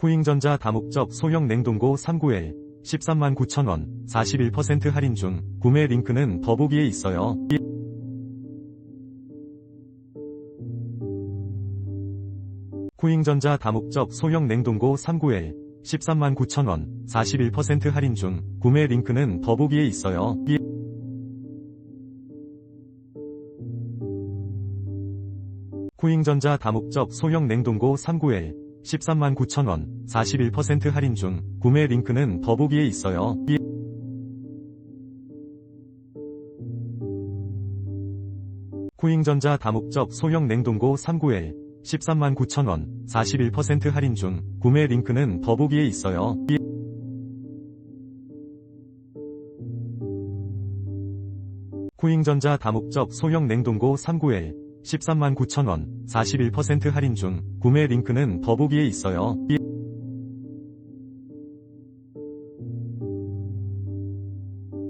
코잉전자 다목적 소형 냉동고 391 13만 9천원 41% 할인 중 구매 링크는 더보기에 있어요. 코잉전자 다목적 소형 냉동고 391 13만 9천원 41% 할인 중 구매 링크는 더보기에 있어요. 코잉전자 다목적 소형 냉동고 391 13만 9천원 41% 할인 중 구매 링크는 더보기에 있어요. 코잉전자 다목적 소형 냉동고 391 13만 9천원 41% 할인 중 구매 링크는 더보기에 있어요. 코잉전자 다목적 소형 냉동고 391 13만 9천원 41% 할인 중 구매 링크는 더보기에 있어요.